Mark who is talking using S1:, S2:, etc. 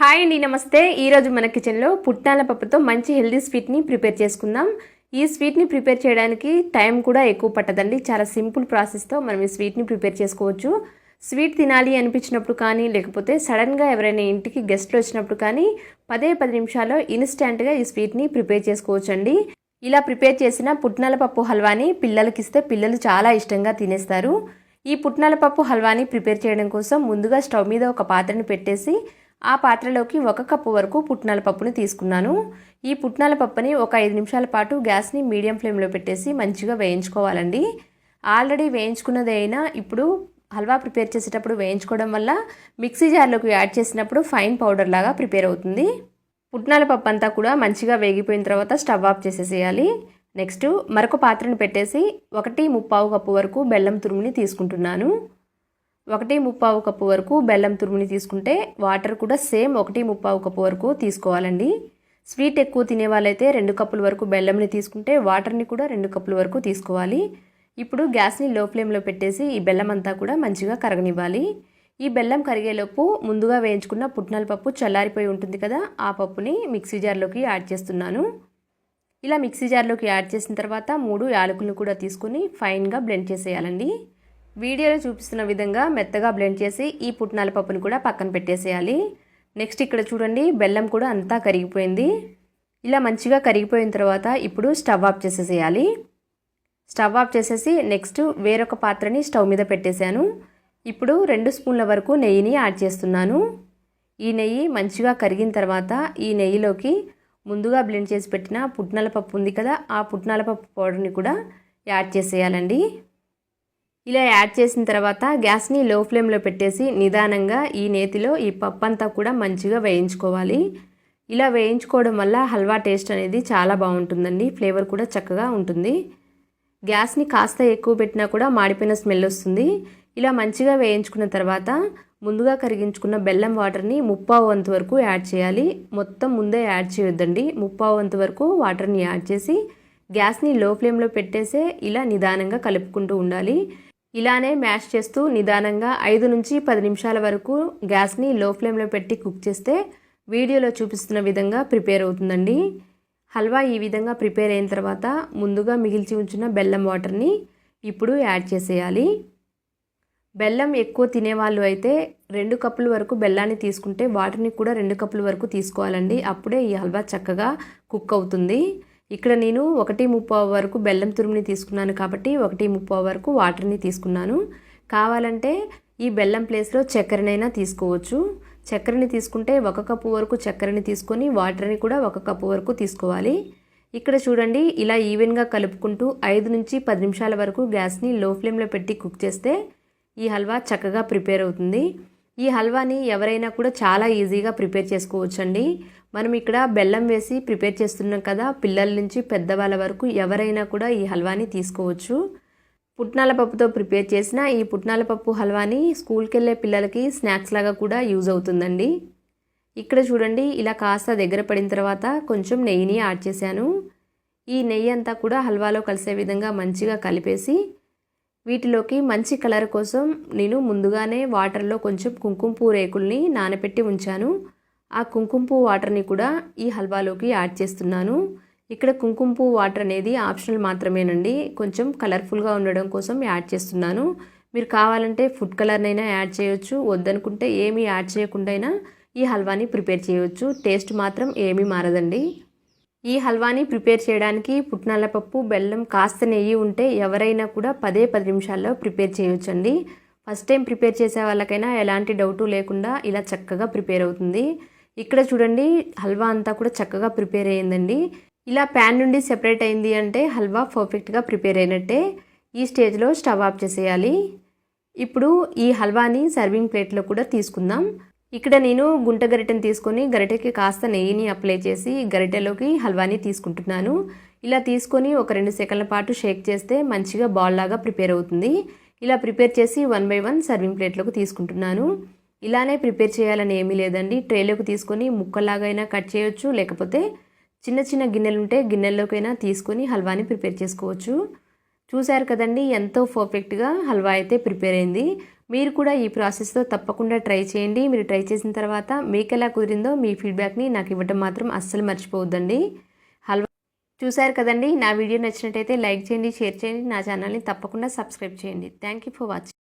S1: Hi అండి నమస్తే. ఈరోజు మన కిచెన్లో పుట్నాల పప్పుతో మంచి హెల్దీ స్వీట్ని ప్రిపేర్ చేసుకుందాం. ఈ స్వీట్ని ప్రిపేర్ చేయడానికి టైం కూడా ఎక్కువ పట్టదండి. చాలా సింపుల్ ప్రాసెస్తో మనం ఈ స్వీట్ని ప్రిపేర్ చేసుకోవచ్చు. స్వీట్ తినాలి అనిపించినప్పుడు కానీ లేకపోతే సడన్గా ఎవరైనా ఇంటికి గెస్ట్లు వచ్చినప్పుడు కానీ పదే పది నిమిషాల్లో ఇన్స్టెంట్గా ఈ స్వీట్ని ప్రిపేర్ చేసుకోవచ్చండి. ఇలా ప్రిపేర్ చేసిన పుట్నాల పప్పు హల్వాని పిల్లలకి ఇస్తే పిల్లలు చాలా ఇష్టంగా తినేస్తారు. ఈ పుట్నాల పప్పు హల్వాని ప్రిపేర్ చేయడం కోసం ముందుగా స్టవ్ మీద ఒక పాత్రను పెట్టేసి ఆ పాత్రలోకి ఒక కప్పు వరకు పుట్నాల పప్పుని తీసుకున్నాను. ఈ పుట్నాల పప్పుని ఒక ఐదు నిమిషాల పాటు గ్యాస్ని మీడియం ఫ్లేమ్లో పెట్టేసి మంచిగా వేయించుకోవాలండి. ఆల్రెడీ వేయించుకున్నది అయినా ఇప్పుడు హల్వా ప్రిపేర్ చేసేటప్పుడు వేయించుకోవడం వల్ల మిక్సీ జార్లోకి యాడ్ చేసినప్పుడు ఫైన్ పౌడర్ లాగా ప్రిపేర్ అవుతుంది. పుట్నాల పప్పు అంతా కూడా మంచిగా వేగిపోయిన తర్వాత స్టవ్ ఆఫ్ చేసేసేయాలి. నెక్స్ట్ మరొక పాత్రను పెట్టేసి ఒకటి ముప్పావు కప్పు వరకు బెల్లం తురుముని తీసుకుంటున్నాను. ఒకటి ముప్పావు కప్పు వరకు బెల్లం తురుముని తీసుకుంటే వాటర్ కూడా సేమ్ ఒకటి ముప్పావు కప్పు వరకు తీసుకోవాలండి. స్వీట్ ఎక్కువ తినే వాళ్ళైతే రెండు కప్పుల వరకు బెల్లంని తీసుకుంటే వాటర్ని కూడా రెండు కప్పుల వరకు తీసుకోవాలి. ఇప్పుడు గ్యాస్ని లో ఫ్లేమ్లో పెట్టేసి ఈ బెల్లం అంతా కూడా మంచిగా కరగనివ్వాలి. ఈ బెల్లం కరిగేలోపు ముందుగా వేయించుకున్న పుట్నాల పప్పు చల్లారిపోయి ఉంటుంది కదా ఆ పప్పుని మిక్సీ జార్లోకి యాడ్ చేస్తున్నాను. ఇలా మిక్సీ జార్లోకి యాడ్ చేసిన తర్వాత మూడు యాలకులను కూడా తీసుకుని ఫైన్గా బ్లెండ్ చేసేయాలండి. వీడియోలో చూపిస్తున్న విధంగా మెత్తగా బ్లెండ్ చేసి ఈ పుట్నాల పప్పుని కూడా పక్కన పెట్టేసేయాలి. నెక్స్ట్ ఇక్కడ చూడండి బెల్లం కూడా అంతా కరిగిపోయింది. ఇలా మంచిగా కరిగిపోయిన తర్వాత ఇప్పుడు స్టవ్ ఆఫ్ చేసేసేయాలి. స్టవ్ ఆఫ్ చేసేసి నెక్స్ట్ వేరొక పాత్రని స్టవ్ మీద పెట్టేశాను. ఇప్పుడు రెండు స్పూన్ల వరకు నెయ్యిని యాడ్ చేస్తున్నాను. ఈ నెయ్యి మంచిగా కరిగిన తర్వాత ఈ నెయ్యిలోకి ముందుగా బ్లెండ్ చేసి పెట్టిన పుట్నాల పప్పు ఉంది కదా ఆ పుట్నాల పప్పు పౌడర్ని కూడా యాడ్ చేసేయాలండి. ఇలా యాడ్ చేసిన తర్వాత గ్యాస్ని లో ఫ్లేమ్లో పెట్టేసి నిదానంగా ఈ నేతిలో ఈ పప్పు అంతా కూడా మంచిగా వేయించుకోవాలి. ఇలా వేయించుకోవడం వల్ల హల్వా టేస్ట్ అనేది చాలా బాగుంటుందండి. ఫ్లేవర్ కూడా చక్కగా ఉంటుంది. గ్యాస్ని కాస్త ఎక్కువ పెట్టినా కూడా మాడిపోయిన స్మెల్ వస్తుంది. ఇలా మంచిగా వేయించుకున్న తర్వాత ముందుగా కరిగించుకున్న బెల్లం వాటర్ని ముప్పావు వంతు వరకు యాడ్ చేయాలి. మొత్తం ముందే యాడ్ చేయొద్దండి. ముప్పావు వంతు వరకు వాటర్ని యాడ్ చేసి గ్యాస్ని లో ఫ్లేమ్లో పెట్టేసే ఇలా నిదానంగా కలుపుకుంటూ ఉండాలి. ఇలానే మ్యాష్ చేస్తూ నిదానంగా ఐదు నుంచి పది నిమిషాల వరకు గ్యాస్ని లో ఫ్లేమ్లో పెట్టి కుక్ చేస్తే వీడియోలో చూపిస్తున్న విధంగా ప్రిపేర్ అవుతుందండి. హల్వా ఈ విధంగా ప్రిపేర్ అయిన తర్వాత ముందుగా మిగిల్చి ఉంచిన బెల్లం వాటర్ని ఇప్పుడు యాడ్ చేసేయాలి. బెల్లం ఎక్కువ తినేవాళ్ళు అయితే రెండు కప్పుల వరకు బెల్లాన్ని తీసుకుంటే వాటర్ని కూడా రెండు కప్పుల వరకు తీసుకోవాలండి. అప్పుడే ఈ హల్వా చక్కగా కుక్ అవుతుంది. ఇక్కడ నేను ఒకటి ముప్పావు వరకు బెల్లం తురుముని తీసుకున్నాను కాబట్టి ఒకటి ముప్పావు వరకు వాటర్ని తీసుకున్నాను. కావాలంటే ఈ బెల్లం ప్లేస్లో చక్కెరనైనా తీసుకోవచ్చు. చక్కెరని తీసుకుంటే ఒక కప్పు వరకు చక్కెరని తీసుకొని వాటర్ని కూడా ఒక కప్పు వరకు తీసుకోవాలి. ఇక్కడ చూడండి ఇలా ఈవెన్గా కలుపుకుంటూ ఐదు నుంచి పది నిమిషాల వరకు గ్యాస్ని లో ఫ్లేమ్లో పెట్టి కుక్ చేస్తే ఈ హల్వా చక్కగా ప్రిపేర్ అవుతుంది. ఈ హల్వాని ఎవరైనా కూడా చాలా ఈజీగా ప్రిపేర్ చేసుకోవచ్చండి. మనం ఇక్కడ బెల్లం వేసి ప్రిపేర్ చేస్తున్నాం కదా పిల్లల నుంచి పెద్దవాళ్ళ వరకు ఎవరైనా కూడా ఈ హల్వాని తీసుకోవచ్చు. పుట్నాల పప్పుతో ప్రిపేర్ చేసిన ఈ పుట్నాల పప్పు హల్వాని స్కూల్కి వెళ్ళే పిల్లలకి స్నాక్స్ లాగా కూడా యూజ్ అవుతుందండి. ఇక్కడ చూడండి ఇలా కాస్త దగ్గర పడిన తర్వాత కొంచెం నెయ్యిని యాడ్ చేశాను. ఈ నెయ్యి అంతా కూడా హల్వాలో కలిసే విధంగా మంచిగా కలిపేసి వీటిలోకి మంచి కలర్ కోసం నేను ముందుగానే వాటర్లో కొంచెం కుంకుమ పువ్వు రేకుల్ని నానబెట్టి ఉంచాను. ఆ కుంకుమ పువ్వు వాటర్ని కూడా ఈ హల్వాలోకి యాడ్ చేస్తున్నాను. ఇక్కడ కుంకుమ పువ్వు వాటర్ అనేది ఆప్షనల్ మాత్రమేనండి. కొంచెం కలర్ఫుల్గా ఉండడం కోసం యాడ్ చేస్తున్నాను. మీరు కావాలంటే ఫుడ్ కలర్నైనా యాడ్ చేయొచ్చు. వద్దనుకుంటే ఏమీ యాడ్ చేయకుండా ఈ హల్వాని ప్రిపేర్ చేయవచ్చు టేస్ట్ మాత్రం ఏమీ మారదండి. ఈ హల్వాని ప్రిపేర్ చేయడానికి పుట్నాల పప్పు బెల్లం కాస్త నెయ్యి ఉంటే ఎవరైనా కూడా పదే పది నిమిషాల్లో ప్రిపేర్ చేయొచ్చండి. ఫస్ట్ టైం ప్రిపేర్ చేసే వాళ్ళకైనా ఎలాంటి డౌటు లేకుండా ఇలా చక్కగా ప్రిపేర్ అవుతుంది. ఇక్కడ చూడండి హల్వా అంతా కూడా చక్కగా ప్రిపేర్ అయ్యిందండి ఇలా ప్యాన్ నుండి సెపరేట్ అయింది అంటే హల్వా పర్ఫెక్ట్గా ప్రిపేర్ అయినట్టే ఈ స్టేజ్లో స్టవ్ ఆఫ్ చేసేయాలి. ఇప్పుడు ఈ హల్వాని సర్వింగ్ ప్లేట్లో కూడా తీసుకుందాం. ఇక్కడ నేను గుంట గరిటెని తీసుకొని గరిటెకి కాస్త నెయ్యిని అప్లై చేసి గరిటెలోకి హల్వాని తీసుకుంటున్నాను. ఇలా తీసుకొని ఒక రెండు సెకండ్ల పాటు షేక్ చేస్తే మంచిగా బాల్ లాగా ప్రిపేర్ అవుతుంది. ఇలా ప్రిపేర్ చేసి వన్ బై వన్ సర్వింగ్ ప్లేట్లోకి తీసుకుంటున్నాను. ఇలానే ప్రిపేర్ చేయాలని ఏమీ లేదండి. ట్రేలోకి తీసుకొని ముక్కలాగైనా కట్ చేయొచ్చు లేకపోతే చిన్న చిన్న గిన్నెలు ఉంటే గిన్నెల్లోకైనా తీసుకొని హల్వాని ప్రిపేర్ చేసుకోవచ్చు. చూశారు కదండి ఎంతో పర్ఫెక్ట్గా హల్వా అయితే ప్రిపేర్ అయింది. మీరు కూడా ఈ ప్రాసెస్తో తప్పకుండా ట్రై చేయండి. మీరు ట్రై చేసిన తర్వాత మీకు ఎలా కుదిరిందో మీ ఫీడ్బ్యాక్ని నాకు ఇవ్వడం మాత్రం అస్సలు మర్చిపోవద్దండి. హల్వా చూశారు కదండి? నా వీడియో నచ్చినట్టయితే లైక్ చేయండి షేర్ చేయండి నా ఛానల్ని తప్పకుండా సబ్స్క్రైబ్ చేయండి. Thank you for watching.